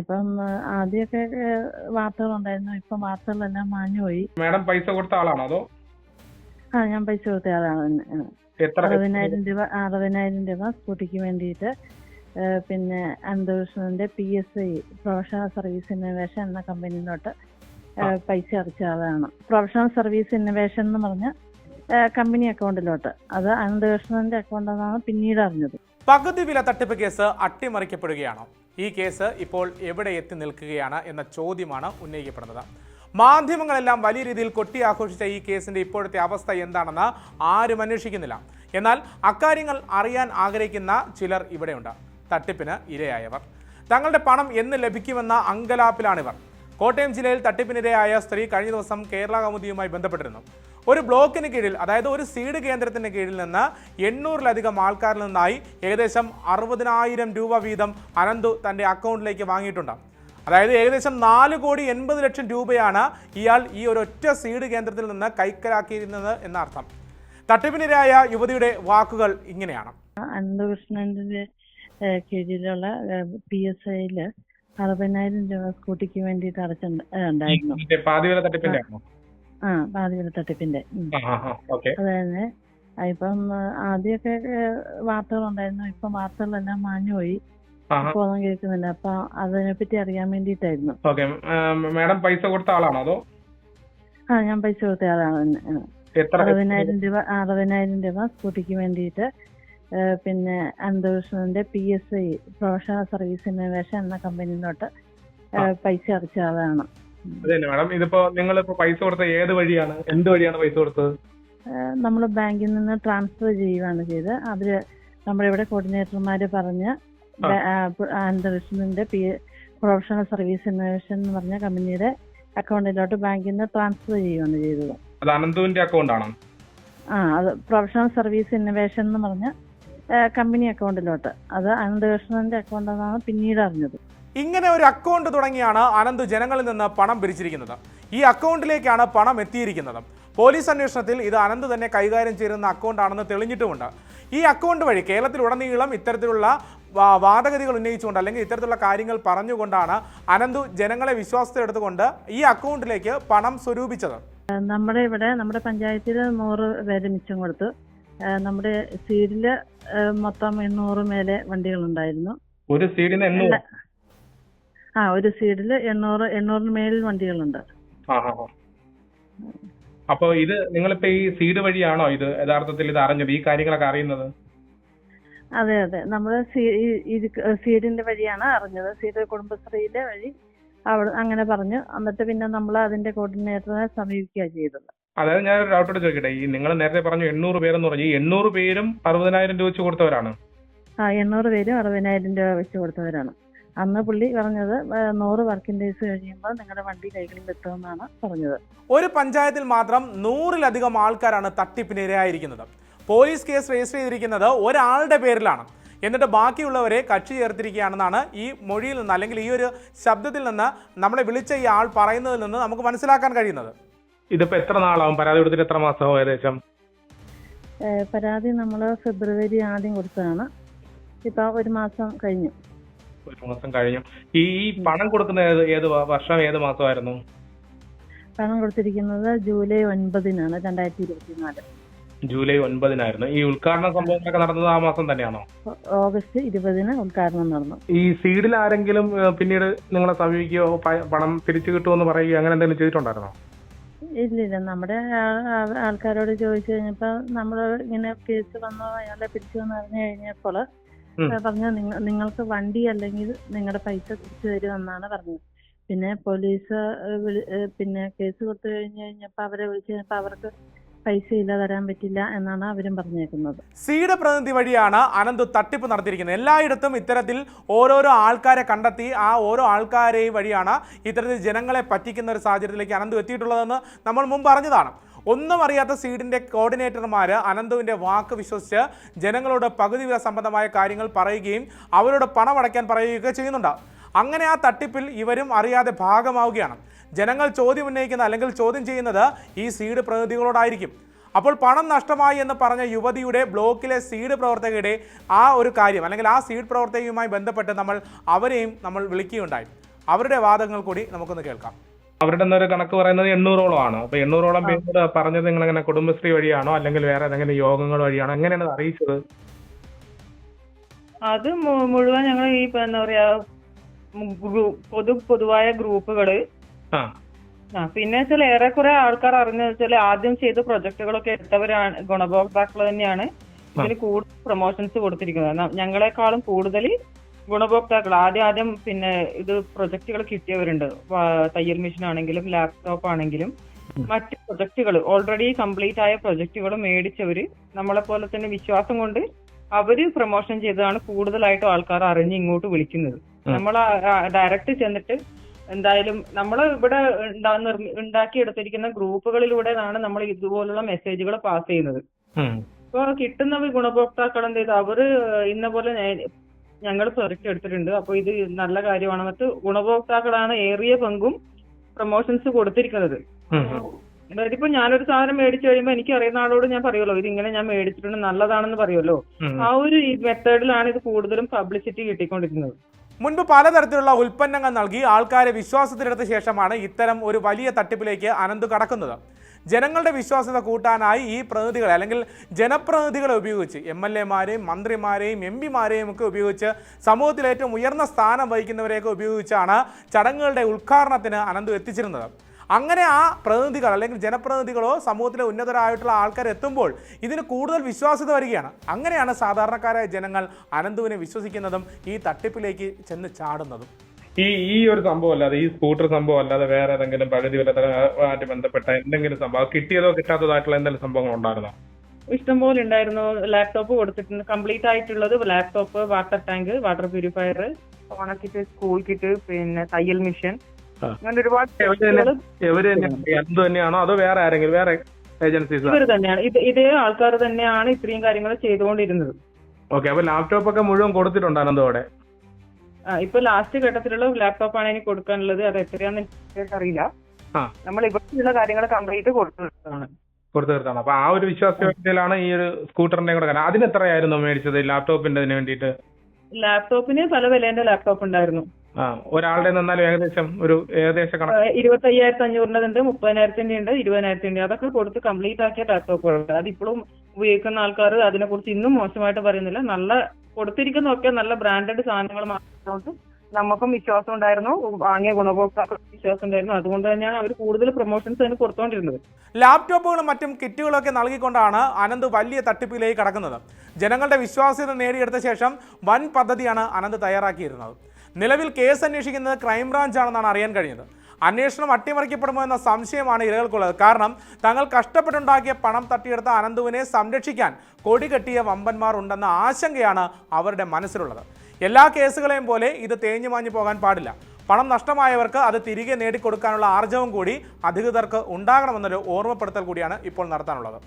ഇപ്പം ആദ്യമൊക്കെ വാർത്തകളുണ്ടായിരുന്നു. ഇപ്പം വാർത്തകളെല്ലാം മാഞ്ഞുപോയി. മാഡം പൈസ കൊടുത്ത ആളാണോ അതോ? ആ ഞാൻ പൈസ കൊടുത്ത ആളാണ്. എത്ര? അറുപതിനായിരം രൂപ അറുപതിനായിരം രൂപ സ്കൂട്ടിക്ക് വേണ്ടിയിട്ട് പിന്നെ അനന്തകൃഷ്ണന്റെ P S I professional service innovation എന്ന കമ്പനിയിലോട്ട് പൈസ അടച്ച ആളാണ്. പ്രൊഫഷണൽ സർവീസ് ഇന്നോവേഷൻ എന്ന് പറഞ്ഞ കമ്പനി അക്കൗണ്ടിലോട്ട്. അത് അനന്തകൃഷ്ണന്റെ അക്കൗണ്ടെന്നാണ് പിന്നീട് അറിഞ്ഞത്. പകുതി വില തട്ടിപ്പ് കേസ് അട്ടിമറിക്കപ്പെടുകയാണോ. ഈ കേസ് ഇപ്പോൾ എവിടെ എത്തി നിൽക്കുകയാണ് എന്ന ചോദ്യമാണ് ഉന്നയിക്കപ്പെടുന്നത്. മാധ്യമങ്ങളെല്ലാം വലിയ രീതിയിൽ കൊട്ടി ആഘോഷിച്ച ഈ കേസിന്റെ ഇപ്പോഴത്തെ അവസ്ഥ എന്താണെന്ന് ആരും അന്വേഷിക്കുന്നില്ല. എന്നാൽ അക്കാര്യങ്ങൾ അറിയാൻ ആഗ്രഹിക്കുന്ന ചിലർ ഇവിടെയുണ്ട്. തട്ടിപ്പിന് ഇരയായവർ. തങ്ങളുടെ പണം എന്ന് ലഭിക്കുമെന്ന അങ്കലാപ്പിലാണിവർ. കോട്ടയം ജില്ലയിൽ തട്ടിപ്പിനിരയായ സ്ത്രീ കഴിഞ്ഞ ദിവസം കേരള കൗമുദിയുമായി ബന്ധപ്പെട്ടിരുന്നു. ഒരു ബ്ലോക്കിന് കീഴിൽ അതായത് ഒരു സീഡ് കേന്ദ്രത്തിന് കീഴിൽ നിന്ന് എണ്ണൂറിലധികം ആൾക്കാരിൽ നിന്നായി ഏകദേശം അറുപതിനായിരം രൂപ വീതം അനന്തു തന്റെ അക്കൗണ്ടിലേക്ക് വാങ്ങിയിട്ടുണ്ട്. അതായത് ഏകദേശം നാല് കോടി എൺപത് ലക്ഷം രൂപയാണ് ഇയാൾ ഈ ഒരു ഒറ്റ സീഡ് കേന്ദ്രത്തിൽ നിന്ന് കൈക്കലാക്കിയിരുന്നത് എന്നർത്ഥം. തട്ടിപ്പിനിരയായ യുവതിയുടെ വാക്കുകൾ ഇങ്ങനെയാണ്. അനന്തകൃഷ്ണന്റെ കീഴിലുള്ള പി എസ് ഐയിൽ അറുപതിനായിരം രൂപ സ്കൂട്ടിക്ക് വേണ്ടിയിട്ട് അടച്ചുണ്ടായിരുന്നു ആ പാതിവില തട്ടിപ്പിന്റെ അത് തന്നെ. ഇപ്പം ആദ്യമൊക്കെ വാർത്തകളുണ്ടായിരുന്നു. ഇപ്പം വാർത്തകളെല്ലാം മാഞ്ഞുപോയി. ഒന്നും കേൾക്കുന്നില്ല. അപ്പൊ അതിനെപ്പറ്റി അറിയാൻ വേണ്ടിട്ടായിരുന്നു മാഡം പൈസ കൊടുത്ത ആളാണോ അതോ? ആ ഞാൻ പൈസ കൊടുത്ത ആളാണ്. അറുപതിനായിരം രൂപ അറുപതിനായിരം രൂപ സ്കൂട്ടിക്ക് വേണ്ടിയിട്ട് പിന്നെ അനന്തകൃഷ്ണന്റെ P S I professional service innovation എന്ന കമ്പനിയിലോട്ട് പൈസ അടച്ച ആളാണ്. അത് തന്നെ മാഡം. ഇതിപ്പോ നിങ്ങൾ ഇപ്പൊ പൈസ കൊടുത്ത ഏത് വഴിയാണ്? എന്ത് വഴിയാണ് പൈസ കൊടുത്തത്? നമ്മൾ ബാങ്കിൽ നിന്ന് ട്രാൻസ്ഫർ ചെയ്യുകയാണ് ചെയ്ത് അവർ നമ്മുടെ ഇവിടെ കോർഡിനേറ്റർമാര് പറഞ്ഞ് ആ. ബ- ആ, പ്- പ്രൊഫഷണൽ സർവീസ് ഇന്നോവേഷൻ എന്ന് പറഞ്ഞ കമ്പനിയുടെ അക്കൗണ്ടിലോട്ട് ബാങ്കിൽ നിന്ന് ട്രാൻസ്ഫർ ചെയ്യുകയാണ് ചെയ്തത്. അത് അനന്തുവിന്റെ അക്കൗണ്ടാണോ? ആ അത് പ്രൊഫഷണൽ സർവീസ് ഇന്നോവേഷൻ എന്ന് പറഞ്ഞ കമ്പനി അക്കൗണ്ടിലോട്ട്. അത് അനന്തകൃഷ്ണന്റെ അക്കൗണ്ട് എന്നാണ് പിന്നീട് അറിഞ്ഞത്. ഇങ്ങനെ ഒരു അക്കൗണ്ട് തുടങ്ങിയാണ് അനന്ത് ജനങ്ങളിൽ നിന്ന് പണം പിരിച്ചിരിക്കുന്നത്. ഈ അക്കൗണ്ടിലേക്കാണ് പണം എത്തിയിരിക്കുന്നത്. പോലീസ് അന്വേഷണത്തിൽ ഇത് അനന്ത് തന്നെ കൈകാര്യം ചെയ്യുന്ന അക്കൗണ്ടാണെന്ന് തെളിഞ്ഞിട്ടുമുണ്ട്. ഈ അക്കൗണ്ട് വഴി കേരളത്തിലുടനീളം ഇത്തരത്തിലുള്ള വാദഗതികൾ ഉന്നയിച്ചുകൊണ്ട് അല്ലെങ്കിൽ ഇത്തരത്തിലുള്ള കാര്യങ്ങൾ പറഞ്ഞുകൊണ്ടാണ് അനന്തു ജനങ്ങളെ വിശ്വാസത്തിലെടുത്തുകൊണ്ട് ഈ അക്കൗണ്ടിലേക്ക് പണം സ്വരൂപിച്ചത്. നമ്മുടെ ഇവിടെ നമ്മുടെ പഞ്ചായത്തിൽ നൂറ് പേര് മിച്ചം കൊടുത്തു. നമ്മുടെ സീഡിൽ മൊത്തം എണ്ണൂറ് മേലെ വണ്ടികളുണ്ടായിരുന്നു. ഒരു സീഡിന് എണ്ണൂറ്? ആ ഒരു സീഡിൽ എണ്ണൂറ് എണ്ണൂറിന് മേലിൽ വണ്ടികളുണ്ട്. അപ്പൊ ഇത് നിങ്ങളിപ്പോ ഈ സീഡ് വഴിയാണോ ഇത്? യഥാർത്ഥത്തിൽ ഇത് അറിഞ്ഞത്? ഈ കാര്യങ്ങളൊക്കെ അറിയുന്നത്? അതെ അതെ. നമ്മൾ സീഡിന്റെ വഴിയാണ് അറിഞ്ഞത്. സീഡ് കുടുംബശ്രീയിലെ വഴി അവിടെ അങ്ങനെ പറഞ്ഞു. എന്നിട്ട് പിന്നെ നമ്മൾ അതിന്റെ കോർഡിനേറ്ററെ സമീപിക്കുക ചെയ്തത്. അതായത് ഞാൻ ഒരു ഡൗട്ടോട് ചോദിക്കട്ടെ. ഈ നിങ്ങൾ നേരത്തെ പറഞ്ഞു എണ്ണൂറ് പേരെന്ന് പറഞ്ഞു. ഈ എണ്ണൂറ് പേരും അറുപതിനായിരം രൂപ വെച്ച് കൊടുത്തവരാണ്. ആ എണ്ണൂറ് പേരും അറുപതിനായിരം രൂപ വെച്ച് കൊടുത്തവരാണ്. അന്ന് പുള്ളി പറഞ്ഞത് നൂറ് വർക്കിംഗ് ഡേയ്സ് കഴിയുമ്പോൾ നിങ്ങളുടെ വണ്ടി കൈകളിൽ എത്തുമെന്നാണ് പറഞ്ഞത്. ഒരു പഞ്ചായത്തിൽ മാത്രം നൂറിലധികം ആൾക്കാരാണ് തട്ടിപ്പിന് ഇരയായിരിക്കുന്നത് പോലീസ് കേസ് രജിസ്റ്റർ ചെയ്തിരിക്കുന്നത് ഒരാളുടെ പേരിലാണ്. എന്നിട്ട് ബാക്കിയുള്ളവരെ കക്ഷി ചേർത്തിരിക്കുകയാണെന്നാണ് ഈ മൊഴിയിൽ നിന്ന് അല്ലെങ്കിൽ ഈ ഒരു ശബ്ദത്തിൽ നിന്ന് നമ്മളെ വിളിച്ച ഈ ആൾ പറയുന്നതിൽ നിന്ന് നമുക്ക് മനസ്സിലാക്കാൻ കഴിയുന്നത്. ഇതിപ്പോ എത്ര നാളാവും? പരാതി കൊടുത്തിട്ട് എത്ര മാസമാവും ഏകദേശം? പരാതി നമ്മൾ ഫെബ്രുവരി ആദ്യം കൊടുത്തതാണ്. ഇപ്പൊ ഒരു മാസം കഴിഞ്ഞു. ഒരു മാസം കഴിഞ്ഞു. ഈ പണം കൊടുക്കുന്ന ഏത് ഏത് വർഷം ഏത് മാസമായിരുന്നു? പണം കൊടുത്തിരിക്കുന്നത് ജൂലൈ ഒൻപതിനാണ് രണ്ടായിരത്തി ഇരുപത്തിനാല് ജൂലൈ ഒൻപതിനായിരുന്നു. ഈ ഉദ്ഘാടന സംഭവങ്ങളൊക്കെ നടന്നത് ആ മാസം തന്നെയാണോ? ഓഗസ്റ്റ് ഇരുപതിന് ഉദ്ഘാടനം നടന്നു. ഈ സീഡിൽ ആരെങ്കിലും പിന്നീട് നിങ്ങളെ സമീപിക്കുകയോ പണം തിരിച്ചു കിട്ടുമെന്ന് പറയുകയോ അങ്ങനെ എന്തെങ്കിലും ചെയ്തിട്ടുണ്ടായിരുന്നോ? ഇല്ലില്ല നമ്മുടെ ആൾക്കാരോട് ചോദിച്ചു കഴിഞ്ഞപ്പോ നമ്മൾ ഇങ്ങനെ കേസ് വന്നോ അയാളെ പിടിച്ചു വന്നറിഞ്ഞു അറിഞ്ഞു കഴിഞ്ഞപ്പോൾ. പറഞ്ഞു "നിങ്ങ- നിങ്ങൾക്ക് വണ്ടി അല്ലെങ്കിൽ നിങ്ങളുടെ പൈസ തിരിച്ചു തരുമെന്നാണ് പറഞ്ഞത്. പിന്നെ പോലീസ് പിന്നെ കേസ് കൊടുത്തു കഴിഞ്ഞു കഴിഞ്ഞപ്പോ അവരെ വിളിച്ചു കഴിഞ്ഞപ്പോ അവർക്ക് പൈസ ഇല്ല തരാൻ പറ്റില്ല എന്നാണ് അവരും പറഞ്ഞേക്കുന്നത്. സീഡ് പ്രതിനിധി വഴിയാണ് അനന്ത് തട്ടിപ്പ് നടത്തിയിരിക്കുന്നത്. എല്ലായിടത്തും ഇത്തരത്തിൽ ഓരോരോ ആൾക്കാരെ കണ്ടെത്തി ആ ഓരോ ആൾക്കാരെയും വഴിയാണ് ഇത്തരത്തിൽ ജനങ്ങളെ പറ്റിക്കുന്ന ഒരു സാഹചര്യത്തിലേക്ക് അനന്ത് എത്തിയിട്ടുള്ളതെന്ന് നമ്മൾ മുമ്പ് അറിഞ്ഞതാണ്. ഒന്നും അറിയാത്ത സീഡിന്റെ കോർഡിനേറ്റർമാർ അനന്തുവിന്റെ വാക്ക് വിശ്വസിച്ച് ജനങ്ങളോട് പകുതി വില സംബന്ധമായ കാര്യങ്ങൾ പറയുകയും അവരോട് പണമടയ്ക്കാൻ പറയുകയൊക്കെ ചെയ്യുന്നുണ്ട്. അങ്ങനെ ആ തട്ടിപ്പിൽ ഇവരും അറിയാതെ ഭാഗമാവുകയാണ്. ജനങ്ങൾ ചോദ്യം ഉന്നയിക്കുന്ന അല്ലെങ്കിൽ ചോദ്യം ചെയ്യുന്നത് ഈ സീഡ് പ്രതിനിധികളോടായിരിക്കും. അപ്പോൾ പണം നഷ്ടമായി എന്ന് പറഞ്ഞ യുവതിയുടെ ബ്ലോക്കിലെ സീഡ് പ്രവർത്തകയുടെ ആ ഒരു കാര്യം അല്ലെങ്കിൽ ആ സീഡ് പ്രവർത്തകയുമായി ബന്ധപ്പെട്ട് നമ്മൾ അവരെയും നമ്മൾ വിളിക്കുകയുണ്ടായി. അവരുടെ വാദങ്ങൾ കൂടി നമുക്കൊന്ന് കേൾക്കാം. അവരുടെ ഒരു കണക്ക് പറയുന്നത് എണ്ണൂറോളം ആണ്. അപ്പൊ എണ്ണൂറോളം പേരോട് പറഞ്ഞത് നിങ്ങൾ എങ്ങനെ കുടുംബശ്രീ വഴിയാണോ അല്ലെങ്കിൽ വേറെ ഏതെങ്കിലും യോഗങ്ങൾ വഴിയാണോ എങ്ങനെയാണ് അറിയിച്ചത്? അത് മുഴുവൻ ഞങ്ങൾ ഈ എന്താ പറയാ പൊതു പൊതുവായ ഗ്രൂപ്പുകൾ. ആ. ആ പിന്നെ വെച്ചാൽ ഏറെക്കുറെ ആൾക്കാർ അറിഞ്ഞത് വെച്ചാൽ ആദ്യം ചെയ്ത പ്രൊജക്ടുകളൊക്കെ എടുത്തവരാണ് ഗുണഭോക്താക്കൾ തന്നെയാണ്. ഇതിൽ കൂടുതൽ പ്രൊമോഷൻസ് കൊടുത്തിരിക്കുന്നത്. ഞങ്ങളെക്കാളും കൂടുതൽ ഗുണഭോക്താക്കൾ ആദ്യം ആദ്യം പിന്നെ ഇത് പ്രൊജക്ടുകൾ കിട്ടിയവരുണ്ട്. തയ്യൽ മെഷീൻ ആണെങ്കിലും ലാപ്ടോപ്പ് ആണെങ്കിലും മറ്റ് പ്രൊജക്ടുകൾ. ഓൾറെഡി കംപ്ലീറ്റ് ആയ പ്രൊജക്ടുകൾ മേടിച്ചവര് നമ്മളെ പോലെ തന്നെ വിശ്വാസം കൊണ്ട് അവർ പ്രൊമോഷൻ ചെയ്തതാണ് കൂടുതലായിട്ടും ആൾക്കാർ അറിഞ്ഞ് ഇങ്ങോട്ട് വിളിക്കുന്നത്. നമ്മൾ ഡയറക്റ്റ് ചെന്നിട്ട് എന്തായാലും നമ്മൾ ഇവിടെ ഉണ്ടാക്കിയെടുത്തിരിക്കുന്ന ഗ്രൂപ്പുകളിലൂടെയാണ് നമ്മൾ ഇതുപോലുള്ള മെസ്സേജുകൾ പാസ് ചെയ്യുന്നത്. ഇപ്പൊ കിട്ടുന്ന ഗുണഭോക്താക്കൾ എന്ത് ചെയ്തു? അവർ ഇന്ന പോലെ ഞങ്ങൾ എടുത്തിട്ടുണ്ട് അപ്പൊ ഇത് നല്ല കാര്യമാണ്. മറ്റ് ഗുണഭോക്താക്കളാണ് ഏറിയ പങ്കും പ്രൊമോഷൻസ് കൊടുത്തിരിക്കുന്നത്. അതായത് ഇപ്പൊ ഞാനൊരു സാധനം മേടിച്ചു കഴിയുമ്പോ എനിക്ക് അറിയുന്ന ആളോട് ഞാൻ പറയുമല്ലോ ഇത് ഇങ്ങനെ ഞാൻ മേടിച്ചിട്ടുണ്ട് നല്ലതാണെന്ന് പറയുമല്ലോ ആ ഒരു മെത്തേഡിലാണ് ഇത് കൂടുതലും പബ്ലിസിറ്റി കിട്ടിക്കൊണ്ടിരിക്കുന്നത്. മുൻപ് പലതരത്തിലുള്ള ഉൽപ്പന്നങ്ങൾ നൽകി ആൾക്കാരെ വിശ്വാസത്തിലെടുത്ത ശേഷമാണ് ഇത്തരം ഒരു വലിയ തട്ടിപ്പിലേക്ക് അനന്ത് കടക്കുന്നത്. ജനങ്ങളുടെ വിശ്വാസ്യത കൂട്ടാനായി ഈ പ്രതിനിധികളെ അല്ലെങ്കിൽ ജനപ്രതിനിധികളെ ഉപയോഗിച്ച് എം എൽ എമാരെയും മന്ത്രിമാരെയും എം പിമാരെയും ഒക്കെ ഉപയോഗിച്ച് സമൂഹത്തിൽ ഏറ്റവും ഉയർന്ന സ്ഥാനം വഹിക്കുന്നവരെയൊക്കെ ഉപയോഗിച്ചാണ് ചടങ്ങുകളുടെ ഉദ്ഘാടനത്തിന് അനന്തു എത്തിച്ചിരുന്നത്. അങ്ങനെ ആ പ്രതിനിധികൾ അല്ലെങ്കിൽ ജനപ്രതിനിധികളോ സമൂഹത്തിലെ ഉന്നതരായിട്ടുള്ള ആൾക്കാർ എത്തുമ്പോൾ ഇതിന് കൂടുതൽ വിശ്വാസ്യത വരികയാണ്. അങ്ങനെയാണ് സാധാരണക്കാരായ ജനങ്ങൾ അനന്തുവിനെ വിശ്വസിക്കുന്നതും ഈ തട്ടിപ്പിലേക്ക് ചെന്ന് ചാടുന്നതും. ഈ ഈ ഒരു സംഭവം അല്ലാതെ ഈ സ്കൂട്ടർ സംഭവം അല്ലാതെ വേറെ ഏതെങ്കിലും പകുതി വിലമായിട്ട് ബന്ധപ്പെട്ട എന്തെങ്കിലും സംഭവം? കിട്ടിയതോ കിട്ടാത്തതായിട്ടുള്ള എന്തെങ്കിലും സംഭവങ്ങൾ ഉണ്ടായിരുന്നോ? ഇഷ്ടം പോലെ ഉണ്ടായിരുന്നു. ലാപ്ടോപ്പ് കൊടുത്തിട്ടുണ്ട്. കംപ്ലീറ്റ് ആയിട്ടുള്ളത് laptop water tank water purifier ഓണ കിറ്റ് സ്കൂൾ കിറ്റ് പിന്നെ തയ്യൽ മിഷൻ. അങ്ങനെ ഒരുപാട് എവര് തന്നെ- എവര് തന്നെയാണോ എന്ത് തന്നെയാണോ അതോ വേറെ ആരെങ്കിലും വേറെ ഏജൻസീസ് ഇവർ തന്നെയാണ്. ഇതേ ആൾക്കാർ തന്നെയാണ് ഇത്രയും കാര്യങ്ങൾ ചെയ്തുകൊണ്ടിരുന്നത്. ഓക്കെ അപ്പൊ ലാപ്ടോപ്പ് ഒക്കെ മുഴുവൻ കൊടുത്തിട്ടുണ്ട് അനന്തോടെ? ആ, ഇപ്പൊ ലാസ്റ്റ് ഘട്ടത്തിലുള്ള ലാപ്ടോപ്പ് ആണ് ഇനി കൊടുക്കാനുള്ളത്. അത് എത്രയാന്ന് എനിക്ക് അറിയില്ല. നമ്മൾ ഇവിടെയുള്ള കാര്യങ്ങൾ കംപ്ലീറ്റ് കൊടുത്തു തീർത്താണ് കൊടുത്തു തീർത്താണ് അപ്പൊ ആ ഒരു വിശ്വാസത്തിലാണ് ഈ ഒരു സ്കൂട്ടറിന്റെ കൂടെ കാരണം. അതിന് എത്രയായിരുന്നു മേടിച്ചത്? ലാപ്ടോപ്പിന്റെ ഇതിന് വേണ്ടിയിട്ട്? ലാപ്ടോപ്പിന് പല വിലേന്റെ ലാപ്ടോപ്പ് ഉണ്ടായിരുന്നു. ആ ഒരാളുടെ നിന്നാലും ഏകദേശം ഒരു ഏകദേശം കണക്ക് ഇരുപത്തി അയ്യായിരത്തി അഞ്ഞൂറിന്റെ ഉണ്ട് മുപ്പതിനായിരത്തിന്റെ ഉണ്ട് ഇരുപതിനായിരത്തിന്റെ അതൊക്കെ കൊടുത്ത് കംപ്ലീറ്റ് ആക്കിയ ലാപ്ടോപ്പുകളുണ്ട് അതിപ്പോഴും ഉപയോഗിക്കുന്ന ആൾക്കാർ അതിനെ കുറിച്ച് ഇന്നും മോശമായിട്ട് പറയുന്നില്ല. നല്ല കൊടുത്തിരിക്കുന്നതൊക്കെ നല്ല ബ്രാൻഡഡ് സാധനങ്ങൾ മാത്രം നമുക്കും വിശ്വാസം ഉണ്ടായിരുന്നു വാങ്ങിയ ഗുണഭോക്താക്കൾക്ക് വിശ്വാസം ഉണ്ടായിരുന്നു. അതുകൊണ്ട് തന്നെയാണ് അവർ കൂടുതൽ പ്രൊമോഷൻസ് അതിന് കൊടുത്തോണ്ടിരുന്നത്. ലാപ്ടോപ്പുകളും മറ്റും കിറ്റുകളൊക്കെ നൽകിക്കൊണ്ടാണ് അനന്ത് വലിയ തട്ടിപ്പിലേക്ക് കടക്കുന്നത്. ജനങ്ങളുടെ വിശ്വാസ്യത നേടിയെടുത്ത ശേഷം വൻ പദ്ധതിയാണ് അനന്ത് തയ്യാറാക്കിയിരുന്നത്. നിലവിൽ കേസ് അന്വേഷിക്കുന്നത് ക്രൈംബ്രാഞ്ച് ആണെന്നാണ് അറിയാൻ കഴിഞ്ഞത്. അന്വേഷണം അട്ടിമറിക്കപ്പെടുമോ എന്ന സംശയമാണ് ഇരകൾക്കുള്ളത്. കാരണം തങ്ങൾ കഷ്ടപ്പെട്ടുണ്ടാക്കിയ പണം തട്ടിയെടുത്ത അനന്തുവിനെ സംരക്ഷിക്കാൻ കൊടി കെട്ടിയ വമ്പന്മാർ ഉണ്ടെന്ന ആശങ്കയാണ് അവരുടെ മനസ്സിലുള്ളത്. എല്ലാ കേസുകളെയും പോലെ ഇത് തേഞ്ഞു മാഞ്ഞു പോകാൻ പാടില്ല. പണം നഷ്ടമായവർക്ക് അത് തിരികെ നേടിക്കൊടുക്കാനുള്ള ആർജവം കൂടി അധികൃതർക്ക് ഉണ്ടാകണമെന്നൊരു ഓർമ്മപ്പെടുത്തൽ കൂടിയാണ് ഇപ്പോൾ നടത്താനുള്ളത്.